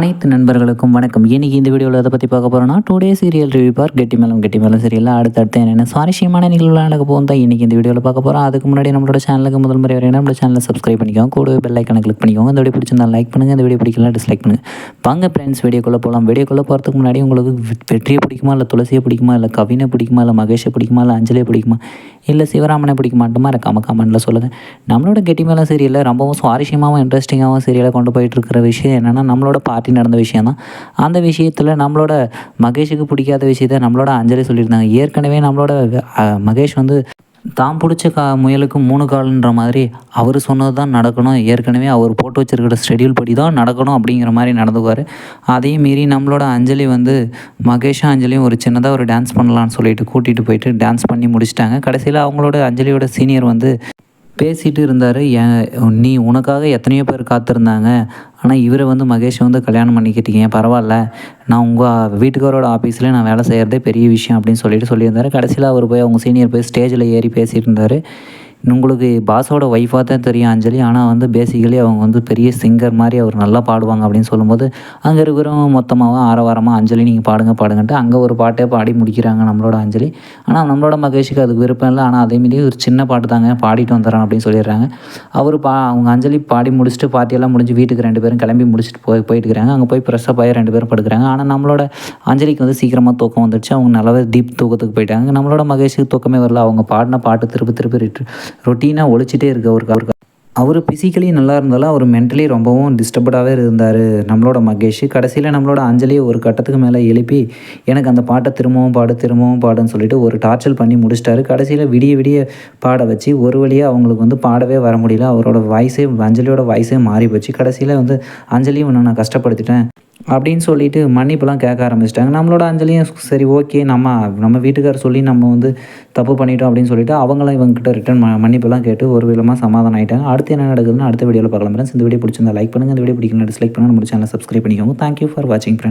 அனைத்து நண்பர்களுக்கும் வணக்கம். இன்னைக்கு இந்த வீடியோவில் அதை பற்றி பார்க்க போகிறோம்னா டூ டே சீரியல் ரிவ்யூ பார் கெட்டி மேலம் கெட்டி மேலும் சீரியலில் அடுத்தடுத்து என்னென்ன சுவாரஸ்யமான நிகழ்வுகள் நடக்க போகும் தான் இன்றைக்கி இந்த வீடியோவில் பார்க்க போகிறோம் அதுக்கு முன்னாடி நம்மளோட சேனலுக்கு முதல் முறை வரையினா நம்மளோட சேனலை சப்ஸ்கிரைப் பண்ணிக்கோங்க. கூட பெல் ஐக்கனை கிளிக் பண்ணிக்கோங்க. இந்த வீடியோ பிடிச்சிருந்தா லைக் பண்ணுங்கள் இந்த வீடியோ பிடிக்கலாம் டிஸ்லைக் பண்ணுங்கள் வாங்க ஃப்ரெண்ட்ஸ் வீடியோக்குள்ளே போகலாம். வீடியோக்குள்ளே போகிறதுக்கு முன்னாடி உங்களுக்கு வெற்றியை பிடிக்குமா? இல்லை துளசியை பிடிக்குமா? இல்லை கவினை பிடிக்குமா? இல்லை மகேஷை பிடிக்குமா? இல்லை அஞ்சலியை பிடிக்குமா? இல்லை சிவராமனை பிடிக்க மாட்டோமா இருக்காம கமெண்ட்டில் சொல்லுங்கள் நம்மளோட கெட்டி மேலே சீரியலில் ரொம்பவும் சுவாரஸ்யமாகவும் இன்ட்ரெஸ்டிங்காகவும் சீரியலை கொண்டு போயிட்டு இருக்கிற விஷயம் என்னென்னா நம்மளோட பார்ட்டி நடந்த விஷயம் தான். அந்த விஷயத்தில் நம்மளோட மகேஷுக்கு பிடிக்காத விஷயத்த நம்மளோட அஞ்சலி சொல்லியிருந்தாங்க. ஏற்கனவே நம்மளோட மகேஷ் வந்து தான் பிடிச்ச கா முயலுக்கு மூணு கால்ன்ற மாதிரி அவர் சொன்னது தான் நடக்கணும். ஏற்கனவே அவர் போட்டு வச்சிருக்கிற ஷெடியூல் படி தான் நடக்கணும் அப்படிங்கிற மாதிரி நடந்துக்குவார். அதையும் மீறி நம்மளோட அஞ்சலி வந்து மகேஷும் அஞ்சலியும் ஒரு சின்னதாக ஒரு டான்ஸ் பண்ணலான்னு சொல்லிட்டு கூட்டிகிட்டு போயிட்டு டான்ஸ் பண்ணி முடிச்சிட்டாங்க. கடைசியில் அவங்களோட அஞ்சலியோட சீனியர் வந்து பேசிகிட்டு இருந்தார் ஏன் நீ உனக்காக எத்தனையோ பேர் காத்திருந்தாங்க. ஆனால் இவரை வந்து மகேஷ் வந்து கல்யாணம் பண்ணிக்கிட்டீங்க. பரவாயில்ல. நான் உங்கள் வீட்டுக்காரோட ஆஃபீஸில் நான் வேலை செய்கிறதே பெரிய விஷயம் அப்படின்னு சொல்லிட்டு சொல்லியிருந்தார். கடைசியில் அவர் போய் அவங்க சீனியர் போய் ஸ்டேஜில் ஏறி பேசியிருந்தார் இருந்தார் உங்களுக்கு பாஸோட ஒய்ஃபாக தான் தெரியும் அஞ்சலி. ஆனால் வந்து பேசிக்கலி அவங்க வந்து பெரிய சிங்கர் மாதிரி அவர் நல்லா பாடுவாங்க அப்படின்னு சொல்லும்போது அங்கே இருக்கிறவங்க மொத்தமாக ஆரவாரமாக அஞ்சலி நீங்கள் பாடுங்க பாடுங்கன்ட்டு அங்கே ஒரு பாட்டே பாடி முடிக்கிறாங்க நம்மளோட அஞ்சலி. ஆனால் நம்மளோட மகேஷுக்கு அதுக்கு விருப்பம் இல்லை. ஆனால் அதேமாரி ஒரு சின்ன பாட்டு தாங்க பாடிட்டு வந்துடுறேன் அப்படின்னு சொல்லிடுறாங்க. அவர் பா அவங்க அஞ்சலி பாடி முடிச்சுட்டு பார்ட்டியெல்லாம் முடிஞ்சு வீட்டுக்கு ரெண்டு பேரும் கிளம்பி முடிச்சுட்டு போய் போயிட்டு இருக்கிறாங்க. அங்கே போய் ஃப்ரெஷ்ஷாக ஆகி ரெண்டு பேரும் படுக்கிறாங்க. ஆனால் நம்மளோட அஞ்சலிக்கு வந்து சீக்கிரமாக தூக்கம் வந்துடுச்சு. அவங்க நல்லாவே டீப் தூக்கத்துக்கு போயிட்டாங்க. நம்மளோட மகேஷுக்கு தூக்கமே வரல. அவங்க பாடின பாட்டு திருப்பி திருப்பி ரொட்டீனாக ஒழிச்சிட்டே இருக்க அவருக்கு அவருக்கு அவர் ஃபிசிக்கலி நல்லா இருந்தாலும் அவர் மென்டலி ரொம்பவும் டிஸ்டர்படாகவே இருந்தார். நம்மளோட மகேஷ். கடைசியில் நம்மளோட அஞ்சலியை ஒரு கட்டத்துக்கு மேலே எழுப்பி எனக்கு அந்த பாட்டை திரும்பவும் பாடு திரும்பவும் பாடுன்னு சொல்லிட்டு ஒரு டார்ச்சல் பண்ணி முடிச்சிட்டாரு. கடைசியில் விடிய விடிய பாட வச்சு ஒரு வழியாக அவங்களுக்கு வந்து பாடவே வர முடியல. அவரோட வாய்ஸே அஞ்சலியோட வாய்ஸே மாறி போச்சு. கடைசியில் வந்து அஞ்சலியும் இன்னும் நான் கஷ்டப்படுத்திட்டேன். அப்படின்னு சொல்லிட்டு மன்னிப்புலாம் கேட்க ஆரம்பிச்சிட்டாங்க. நம்மளோட அஞ்சலியும் சரி ஓகே நம்ம நம்ம வீட்டுக்காரர் சொல்லி நம்ம வந்து தப்பு பண்ணிட்டோம் அப்படின்னு சொல்லிட்டு அவங்களும் இவங்ககிட்ட ரிட்டன் மன்னிப்புலாம் கேட்டு ஒரு விதமாக சமாதானம் ஆகிட்டாங்க அடுத்து என்ன நடக்குதுன்னு அடுத்த வீடியோவில் பார்க்கலாம். இந்த வீடியோ பிடிச்சிருந்தா லைக் பண்ணுங்கள் இந்த வீடியோ பிடிக்கல டிஸ்லைக் பண்ணுங்கள் நம்ம சேனலை சப்ஸ்கிரைப் பண்ணிக்கோங்க. தேங்க்யூ ஃபார் வாட்சிங் ஃப்ரெண்ட்